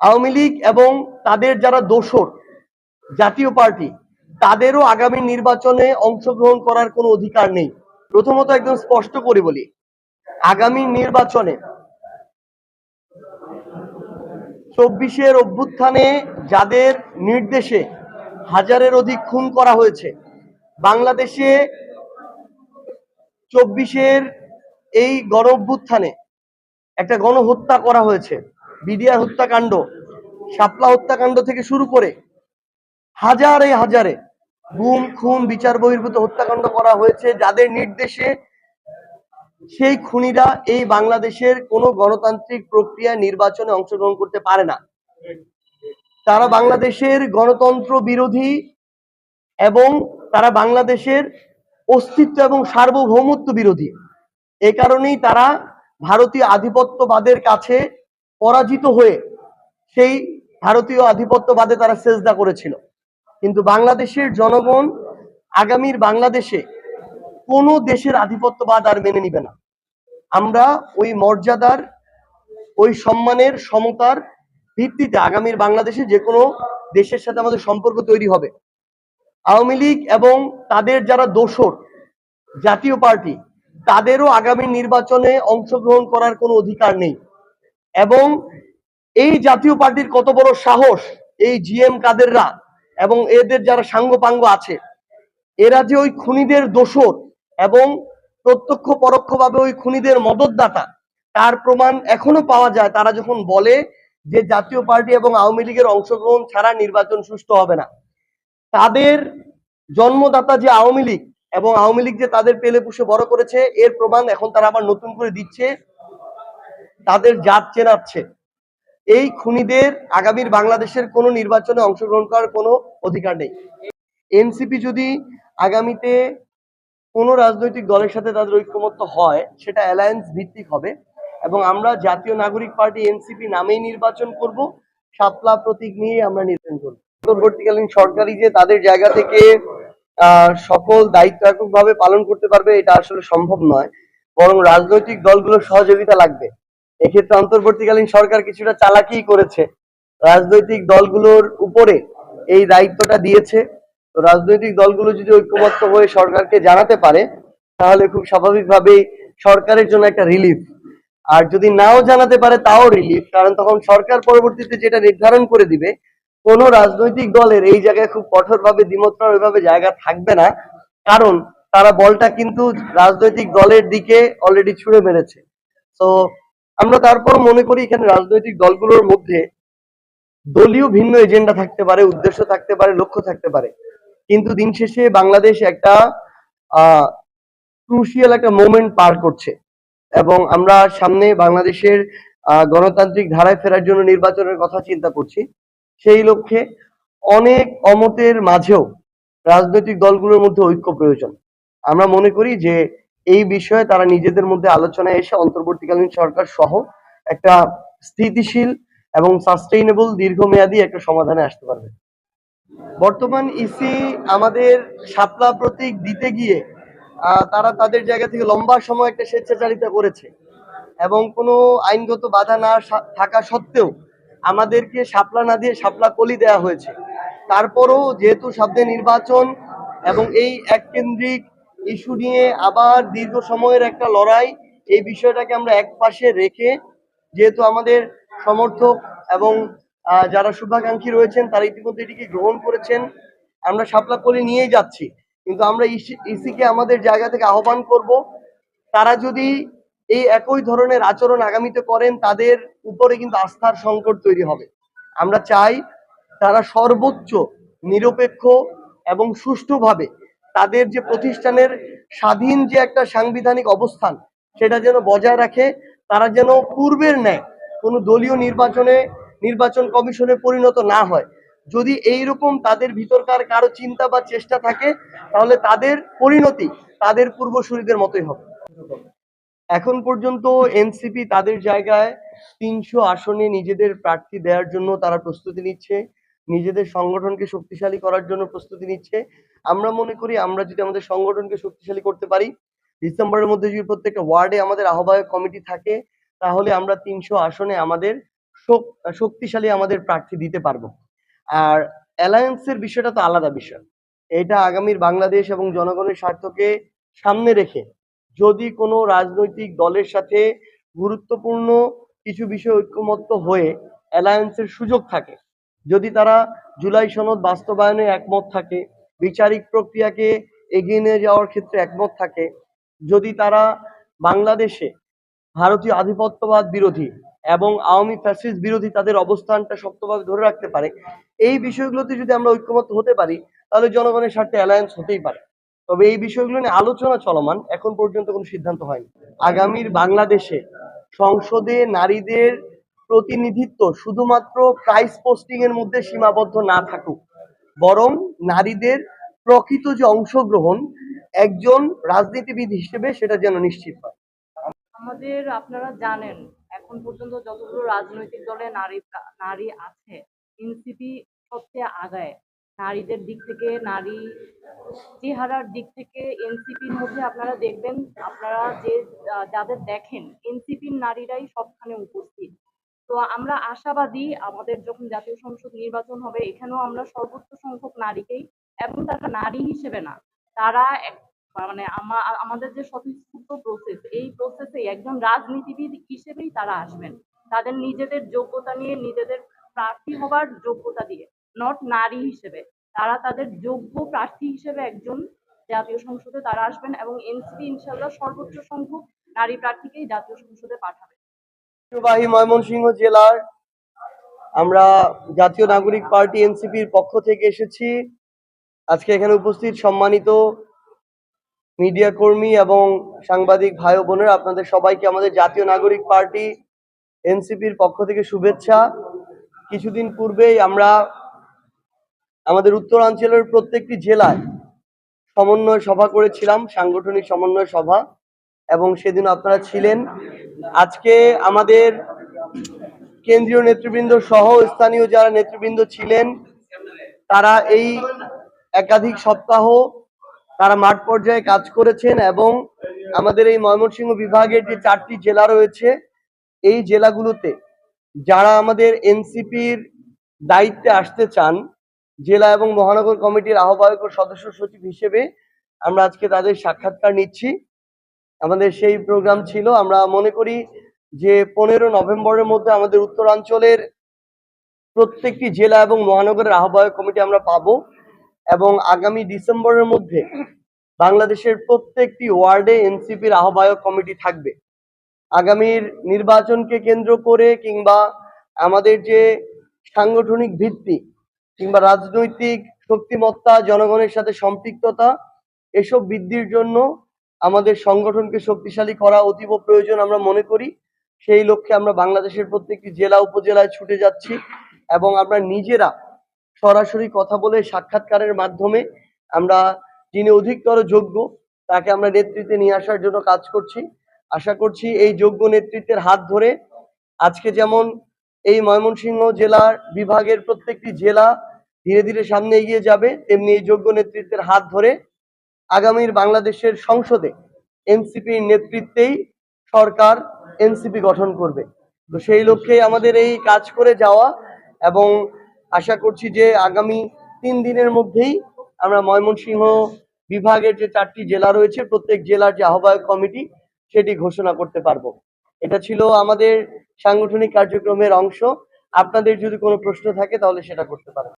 আওয়ামী লীগ এবং তাদের যারা দোসর জাতীয় পার্টি, তাদেরও আগামী নির্বাচনে অংশগ্রহণ করার কোনো অধিকার নেই। প্রথমত একদম স্পষ্ট করে বলি, আগামী নির্বাচনে চব্বিশের অভ্যুত্থানে যাদের নির্দেশে হাজারের অধিক খুন করা হয়েছে, বাংলাদেশে চব্বিশের এই গণ অভ্যুত্থানে একটা গণহত্যা করা হয়েছে। বিডিআর হত্যাকাণ্ড, শাপলা হত্যাকাণ্ড থেকে শুরু করে হাজারে হাজারে গুম, খুন, বিচার বহির্ভূত হত্যাকাণ্ড করা হয়েছে, যাদের নির্দেশে সেই খুনিরা এই বাংলাদেশের কোনো গণতান্ত্রিক প্রক্রিয়ায় নির্বাচনে অংশগ্রহণ করতে পারে না। তারা বাংলাদেশের গণতন্ত্র বিরোধী এবং তারা বাংলাদেশের অস্তিত্ব এবং সার্বভৌমত্ব বিরোধী। এ কারণেই তারা ভারতীয় আধিপত্যবাদের কাছে পরাজিত হয়ে সেই ভারতীয় আধিপত্যবাদে তারা সেজদা করেছিল। কিন্তু বাংলাদেশের জনগণ আগামীর বাংলাদেশে কোনো দেশের আধিপত্যবাদ আর মেনে নিবে না। আমরা ওই মর্যাদার, ওই সম্মানের, সমতার ভিত্তিতে আগামীর বাংলাদেশে যে কোনো দেশের সাথে আমাদের সম্পর্ক তৈরি হবে। আওয়ামী লীগ এবং তাদের যারা দোসর জাতীয় পার্টি, তাদেরও আগামী নির্বাচনে অংশগ্রহণ করার কোনো অধিকার নেই। এবং এই জাতীয় পার্টির কত বড় সাহস এই জিএম কাদেররা এবং এদের যারা সাঙ্গপাঙ্গ আছে, এরা যে ওই খুনিদের দোষর এবং প্রত্যক্ষ পরোক্ষভাবে ওই খুনিদের মদতদাতা, তার প্রমাণ এখনও পাওয়া যায়। তারা যখন বলে যে জাতীয় পার্টি এবং আওয়ামী লীগের অংশগ্রহণ ছাড়া নির্বাচন সুষ্ঠু হবে না, তাদের জন্মদাতা যে আওয়ামী লীগ এবং আওয়ামী লীগ যে তাদের পেলে পুষে বড় করেছে, এর প্রমাণ এখন তারা আবার নতুন করে দিচ্ছে। তাদের জাত চেনাচ্ছে। এই খুনিদের আগামীর বাংলাদেশের কোনো নির্বাচনে অংশগ্রহণ করার কোনো অধিকার নেই। এনসিপি যদি আগামীতে কোনো রাজনৈতিক দলের সাথে তাদের ঐক্যমত্য হয়, সেটা অ্যালায়েন্স ভিত্তিক হবে এবং আমরা জাতীয় নাগরিক পার্টি এনসিপি নামেই নির্বাচন করব, সাপলা প্রতীক নিয়ে আমরা নির্বাচন করব। অন্তর্বর্তীকালীন সরকারি যে তাদের জায়গা থেকে সকল দায়িত্ব এককভাবে পালন করতে পারবে, এটা আসলে সম্ভব নয়। বরং রাজনৈতিক দলগুলোর সহযোগিতা লাগবে। এক্ষেত্রে অন্তর্বর্তীকালীন সরকার কিছুটা চালাকি করেছে। রাজনৈতিক দলগুলোর উপরে এই দায়িত্বটা দিয়েছে। তো রাজনৈতিক দলগুলো যদি ঐক্যবদ্ধ হয়ে সরকারকে জানাতে পারে, তাহলে খুব স্বাভাবিকভাবেই সরকারের জন্য একটা রিলিফ আর যদি নাও জানাতে পারে, তাও রিলিফ কারণ তখন সরকার পরবর্তীতে যেটা নির্ধারণ করে দিবে, কোন রাজনৈতিক দলের এই জায়গায় খুব কঠোরভাবে দ্বিমত ওইভাবে জায়গা থাকবে না, কারণ তারা বলটা কিন্তু রাজনৈতিক দলের দিকে অলরেডি ছুড়ে মেরেছে। তো আমরা তারপর মনে করি এখানে রাজনৈতিক দলগুলোর মধ্যে দলীয় ভিন্ন এজেন্ডা থাকতে পারে, উদ্দেশ্য থাকতে পারে, লক্ষ্য থাকতে পারে। কিন্তু দিন শেষে বাংলাদেশ একটা ক্রুশিয়াল একটা মোমেন্ট পার করছে। এবং আমরা সামনে বাংলাদেশের গণতান্ত্রিক ধারায় ফেরার জন্য নির্বাচনের কথা চিন্তা করছি। সেই লক্ষ্যে অনেক অমতের মাঝেও রাজনৈতিক দলগুলোর মধ্যে ঐক্য প্রয়োজন। আমরা মনে করি যে এই বিষয়ে তারা নিজেদের মধ্যে আলোচনায় এসে অন্তর্বর্তীকালীন সরকার সহ একটা স্থিতিশীল এবং সাস্টেইনেবল দীর্ঘমেয়াদী একটা সমাধানে আসতে পারবে। বর্তমান ইসি আমাদের শাপলা প্রতীক দিতে গিয়ে তারা তাদের জায়গা থেকে লম্বা সময় একটা স্বেচ্ছাচারিতা করেছে এবং কোনো আইনগত বাধা না থাকা সত্ত্বেও আমাদেরকে সাপলা না দিয়ে সাপলা কলি দেওয়া হয়েছে। তারপরও যেহেতু সামনে নির্বাচন এবং এই এক কেন্দ্রিক ইস্যু নিয়ে আবার দীর্ঘ সময়ের একটা লড়াই। এই বিষয়টাকে আমরা এক পাশে রেখে যেহেতু আমাদের সমর্থক এবং যারা শুভাকাঙ্ক্ষী রয়েছেন, তারা ইতিমধ্যে এটিকে গ্রহণ করেছেন। আমরা শাপলা কলি নিয়েই যাচ্ছি। কিন্তু আমরা ইসিকে আমাদের জায়গা থেকে আহ্বান করব, তারা যদি এই একই ধরনের আচরণ আগামীতে করেন, তাদের উপরে কিন্তু আস্থার সংকট তৈরি হবে। আমরা চাই তারা সর্বোচ্চ, নিরপেক্ষ এবং সুষ্ঠুভাবে তাদের যে প্রতিষ্ঠানের স্বাধীন যে একটা সাংবিধানিক অবস্থান, সেটা যেন বজায় রাখে, তারা যেন পূর্বের ন্যায় কোনো দলীয় নির্বাচনে, নির্বাচন কমিশনে পরিণত না হয়। যদি এইরকম তাদের ভিতরকার কারও চিন্তা বা চেষ্টা থাকে, তাহলে তাদের পরিণতি তাদের পূর্বসূরীদের মতোই হবে। এখন পর্যন্ত এনসিপি তাদের জায়গায় তিনশো আসনে নিজেদের প্রার্থী দেওয়ার জন্য তারা প্রস্তুতি নিচ্ছে। নিজেদের সংগঠনকে শক্তিশালী করার জন্য প্রস্তুতি নিচ্ছে। আমরা মনে করি, আমরা যদি আমাদের সংগঠনকে শক্তিশালী করতে পারি, ডিসেম্বরের মধ্যে যদি প্রত্যেকটা ওয়ার্ডে আমাদের আহ্বায়ক কমিটি থাকে, তাহলে আমরা তিনশো আসনে আমাদের শক- শক্তিশালী আমাদের প্রার্থী দিতে পারব। আর অ্যালায়েন্সের বিষয়টা তো আলাদা বিষয়। এটা আগামীর বাংলাদেশ এবং জনগণের স্বার্থকে সামনে রেখে যদি কোনো রাজনৈতিক দলের সাথে গুরুত্বপূর্ণ কিছু বিষয় ঐক্যমত্য হয়ে অ্যালায়েন্সের সুযোগ থাকে যদি তারা জুলাই সনদ বাস্তবায়নে একমত থাকে, বিচারিক প্রক্রিয়াকে এগিয়ে নিয়ে যাওয়ার ক্ষেত্রে একমত থাকে, যদি তারা বাংলাদেশে ভারতীয় আধিপত্যবাদ বিরোধী এবং আওয়ামী ফ্যাসিস্ট বিরোধী তাদের অবস্থানটা শক্তভাবে ধরে রাখতে পারে, এই বিষয়গুলোতে যদি আমরা ঐক্যমত হতে পারি, তাহলে জনগণের স্বার্থে অ্যালায়েন্স হতেই পারে। তবে এই বিষয়গুলো নিয়ে আলোচনা চলমান, এখন পর্যন্ত কোনো সিদ্ধান্ত হয়নি। আগামীর বাংলাদেশে সংসদে নারীদের প্রতিনিধিত্ব শুধুমাত্র প্রাইস পোস্টিং এর মধ্যে সীমাবদ্ধ না থাকুক, বরং নারীদের প্রকৃত যে অংশগ্রহণ, একজন রাজনীতিবিদ হিসেবে সেটা যেন নিশ্চিত হয়। আমাদের আপনারা জানেন, এখন পর্যন্ত যতগুলো রাজনৈতিক দলে নারী নারী আছে এনসিপি সবচেয়ে আগায়। নারীদের দিক থেকে, নারী চেহারার দিক থেকে এনসিপির মধ্যে আপনারা দেখবেন, আপনারা যে যাদের দেখেন এনসিপির নারীরাই সবখানে উপস্থিত। তো আমরা আশাবাদী আমাদের যখন জাতীয় সংসদ নির্বাচন হবে, এখানেও আমরা সর্বোচ্চ সংখ্যক নারীকেই এবং তারা নারী হিসেবে না, তারা মানে আমাদের যে স্বতঃস্ফূর্ত প্রসেস এই প্রসেসে একজন রাজনীতিবিদ হিসেবেই তারা আসবেন। তাদের নিজেদের যোগ্যতা নিয়ে, নিজেদের প্রার্থী হবার যোগ্যতা দিয়ে নট নারী হিসেবে। তারা তাদের যোগ্য প্রার্থী হিসেবে একজন জাতীয় সংসদে তারা আসবেন এবং এনসিপি ইনশাল্লাহ সর্বোচ্চ সংখ্যক নারী প্রার্থীকেই জাতীয় সংসদে পাঠাবে। ঐতিহ্যবাহী ময়মনসিংহ জেলার আমরা জাতীয় নাগরিক পার্টি এনসিপির পক্ষ থেকে এসেছি। আজকে এখানে উপস্থিত সম্মানিত মিডিয়া কর্মী এবং সাংবাদিক ভাই বোনেরা, আপনাদের সবাইকে আমাদের জাতীয় নাগরিক পার্টি এনসিপির পক্ষ থেকে শুভেচ্ছা। কিছুদিন পূর্বেই আমরা আমাদের উত্তরাঞ্চলের প্রত্যেকটি জেলায় সমন্বয় সভা করেছিলাম, সাংগঠনিক সমন্বয় সভা। এবং সেদিন আপনারা ছিলেন। আজকে আমাদের কেন্দ্রীয় নেতৃবৃন্দ সহ স্থানীয় যারা নেতৃবৃন্দ ছিলেন, তারা এই একাধিক সপ্তাহ তারা মাঠ পর্যায়ে কাজ করেছেন এবং আমাদের এই ময়মনসিংহ বিভাগের যে চারটি জেলা রয়েছে, এই জেলাগুলোতে যারা আমাদের এনসিপির দায়িত্বে আসতে চান, জেলা এবং মহানগর কমিটির আহ্বায়ক ও সদস্য সচিব হিসেবে আমরা আজকে তাদের সাক্ষাৎকার নিচ্ছি। আমাদের সেই প্রোগ্রাম ছিল। আমরা মনে করি যে পনেরো নভেম্বরের মধ্যে আমাদের উত্তরাঞ্চলের প্রত্যেকটি জেলা এবং মহানগরের আহ্বায়ক কমিটি আমরা পাবো এবং আগামী ডিসেম্বরের মধ্যে বাংলাদেশের প্রত্যেকটি ওয়ার্ডে এনসিপির আহ্বায়ক কমিটি থাকবে। আগামীর নির্বাচনকে কেন্দ্র করে কিংবা আমাদের যে সাংগঠনিক ভিত্তি কিংবা রাজনৈতিক শক্তিমত্তা, জনগণের সাথে সম্পৃক্ততা, এসব বৃদ্ধির জন্য আমাদের সংগঠনকে শক্তিশালী করা অতীব প্রয়োজন আমরা মনে করি। সেই লক্ষ্যে আমরা বাংলাদেশের প্রত্যেকটি জেলা, উপজেলায় ছুটে যাচ্ছি এবং আমরা নিজেরা সরাসরি কথা বলে সাক্ষাৎকারের মাধ্যমে আমরা যিনি অধিকতর যোগ্য তাকে আমরা নেতৃত্বে নিয়ে আসার জন্য কাজ করছি। আশা করছি এই যোগ্য নেতৃত্বের হাত ধরে আজকে যেমন এই ময়মনসিংহ জেলার বিভাগের প্রত্যেকটি জেলা ধীরে ধীরে সামনে এগিয়ে যাবে, তেমনি এই যোগ্য নেতৃত্বের হাত ধরে আগামীর বাংলাদেশের সংসদে এনসিপির নেতৃত্বেই সরকার এনসিপি গঠন করবে। তো সেই লক্ষ্যে আমাদের এই কাজ করে যাওয়া এবং আশা করছি যে আগামী তিন দিনের মধ্যেই আমরা ময়মনসিংহ বিভাগের যে চারটি জেলা রয়েছে, প্রত্যেক জেলার যে আহ্বায়ক কমিটি সেটি ঘোষণা করতে পারব। এটা ছিল আমাদের সাংগঠনিক কার্যক্রমের অংশ। আপনাদের যদি কোনো প্রশ্ন থাকে তাহলে সেটা করতে পারেন।